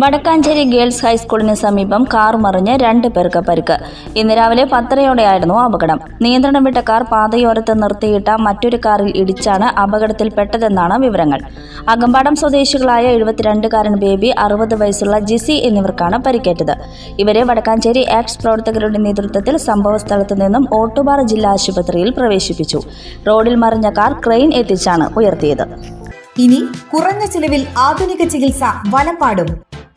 Vadakkanchery girls ഹൈസ്കൂളിന് സമീപം car മറിഞ്ഞ് രണ്ട് പേർക്ക് പരിക്ക്. ഇന്ന് രാവിലെ പത്തരയോടെയായിരുന്നു അപകടം. നിയന്ത്രണം വിട്ട കാർ പാതയോരത്ത് നിർത്തിയിട്ട മറ്റൊരു കാറിൽ ഇടിച്ചാണ് അപകടത്തിൽപ്പെട്ടതെന്നാണ് വിവരങ്ങൾ. അകമ്പാടം സ്വദേശികളായ എഴുപത്തിരണ്ടുകാരൻ ബേബി അറുപത് വയസ്സുള്ള ജിസി എന്നിവർക്കാണ് പരിക്കേറ്റത്. ഇവരെ വടക്കാഞ്ചേരി ആക്ട്സ് പ്രവർത്തകരുടെ നേതൃത്വത്തിൽ സംഭവസ്ഥലത്ത് നിന്നും ഓട്ടുപാറ ജില്ലാ ആശുപത്രിയിൽ പ്രവേശിപ്പിച്ചു. റോഡിൽ മറിഞ്ഞ കാർ ക്രെയിൻ എത്തിച്ചാണ് ഉയർത്തിയത്. ഇനി കുറഞ്ഞ ചിലവിൽ ആധുനിക ചികിത്സ വലപ്പാടും.